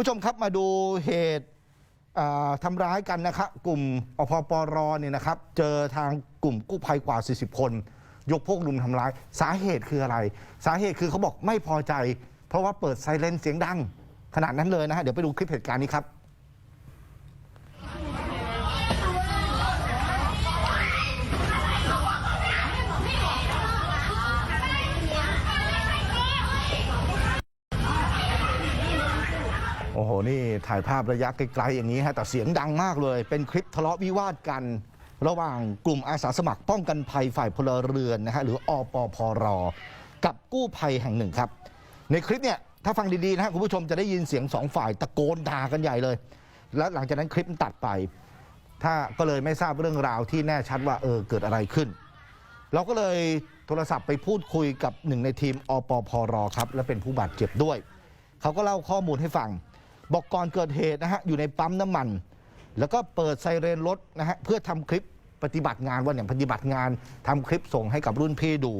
ผู้ชมครับมาดูเหตุทำร้ายกันนะครับกลุ่มอพปรเนี่ยนะครับ เจอทางกลุ่มกู้ภัยกว่า 40 คน ยกพวกลุมทำร้าย สาเหตุคืออะไร สาเหตุคือเขาบอกไม่พอใจ เพราะว่าเปิดไซเรนเสียงดัง ขนาดนั้นเลยนะฮะเดี๋ยวไปดูคลิปเหตุการณ์นี้ครับ โอ้โห นี่ถ่ายภาพระยะไกลๆอย่างนี้ฮะ แต่เสียงดังมากเลย เป็นคลิปทะเลาะวิวาทกัน ระหว่างกลุ่มอาสาสมัครป้องกันภัยฝ่ายพลเรือนนะฮะ หรืออปพร กับกู้ภัยแห่งหนึ่งครับ ในคลิปเนี่ย ถ้าฟังดีๆนะฮะคุณผู้ชมจะได้ยินเสียงสองฝ่ายตะโกนด่ากันใหญ่เลย แล้วหลังจากนั้นคลิปตัดไป ถ้าก็เลยไม่ทราบเรื่องราวที่แน่ชัดว่าเออเกิดอะไรขึ้น เราก็เลยโทรศัพท์ไปพูดคุยกับหนึ่งในทีมอปพรครับ และเป็นผู้บาดเจ็บด้วย เขาก็เล่าข้อมูลให้ฟัง บอกก่อนเกิดเหตุนะฮะอยู่ในปั๊มน้ำมัน แล้วก็เปิดไซเรนรถนะฮะเพื่อทำคลิปปฏิบัติงานวันอย่างปฏิบัติงานทำคลิปส่งให้กับรุ่นพี่ดู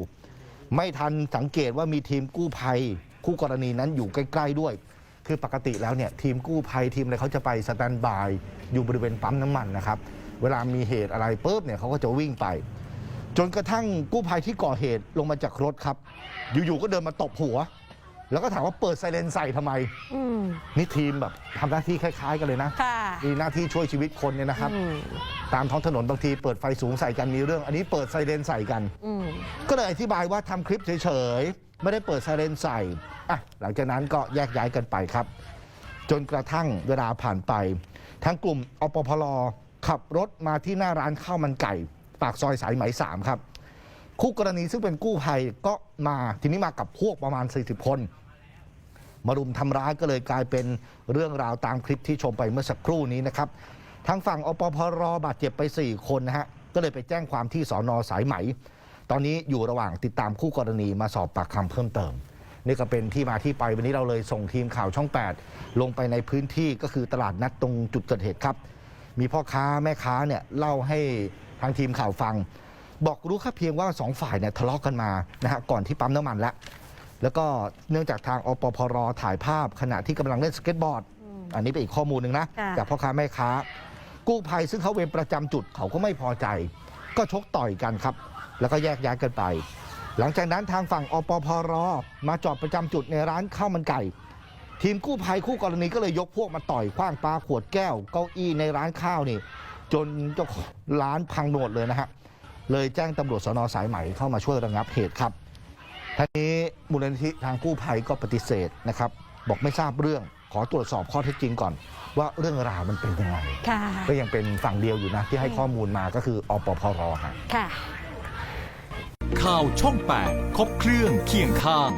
ไม่ทันสังเกตว่ามีทีมกู้ภัย คู่กรณีนั้นอยู่ใกล้ ๆด้วย คือปกติแล้วเนี่ยทีมกู้ภัยทีมอะไรเขาจะไปสแตนบายอยู่บริเวณปั๊มน้ำมันนะครับ เวลามีเหตุอะไรปุ๊บเนี่ยเขาก็จะวิ่งไป จนกระทั่งกู้ภัยที่ก่อเหตุลงมาจากรถครับ อยู่ๆก็เดินมาตบหัว แล้วก็ถามว่าเปิดไซเรนใส่ทำไม อืมนี่ทีมแบบทำหน้าที่คล้าย ๆ กันเลยนะ ค่ะมีหน้าที่ช่วยชีวิตคนเนี่ยนะครับ อืมตามท้องถนนบางทีเปิดไฟสูงใส่กันมีเรื่อง อันนี้เปิดไซเรนใส่กัน อืมก็เลยอธิบายว่าทำคลิปเฉยๆ ไม่ได้เปิดไซเรนใส่อะหลังจากนั้นก็แยกย้ายกันไปครับ จนกระทั่งเวลาผ่านไป ทั้งกลุ่มอปพลขับรถมาที่หน้าร้านข้าวมันไก่ ปากซอยสายไหมสามครับ คู่กรณีซึ่งเป็นกู้ภัยก็มาทีนี้มากับพวกประมาณ 40 คน มารุมทำร้ายก็เลยกลายเป็นเรื่องราวตามคลิปที่ชมไปเมื่อสักครู่นี้นะครับทางฝั่งอปพรบาดเจ็บไป 4 คนนะฮะก็เลยไปแจ้งความที่สอนอสายไหม ตอนนี้อยู่ระหว่างติดตามคู่กรณีมาสอบปากคำเพิ่มเติม นี่ก็เป็นที่มาที่ไปวันนี้เราเลยส่งทีมข่าวช่อง 8 ลงไปในพื้นที่ก็คือตลาดนัดตรงจุดเกิดเหตุครับ มีพ่อค้าแม่ค้าเนี่ยเล่าให้ทางทีมข่าวฟัง บอกรู้แค่เพียงว่าสองฝ่ายเนี่ยทะเลาะกันมานะฮะก่อนที่ปั๊มน้ำมันแล้วแล้วก็เนื่องจากทางอปพรถ่ายภาพขณะที่กำลังเล่นสเก็ตบอร์ด อันนี้เป็นอีกข้อมูลหนึ่งนะค่ะ จากพ่อค้าแม่ค้า กู้ภัยซึ่งเขาเวรประจำจุดเขาก็ไม่พอใจ ก็ชกต่อยกันครับ แล้วก็แยกย้ายกันไป หลังจากนั้นทางฝั่งอปพรมาจอดประจำจุดในร้านข้าวมันไก่ ทีมกู้ภัยคู่กรณีก็เลยยกพวกมาต่อยคว้างปาขวดแก้ว เก้าอี้ในร้านข้าวนี่ จนเจ้าของร้านพังโหนดเลยนะฮะ เลยแจ้งตำรวจสนสายไหมเข้ามาช่วยระงับเหตุครับทั้งนี้มูลนิธิทางกู้ภัยก็ปฏิเสธนะครับ บอกไม่ทราบเรื่องขอตรวจสอบข้อเท็จจริงก่อน ว่าเรื่องราวมันเป็นยังไงค่ะ ก็ยังเป็นฝั่งเดียวอยู่นะ ที่ให้ข้อมูลมาก็คืออปพรฮะค่ะ ข่าวช่อง 8 ครบเครื่องเคียงข้าง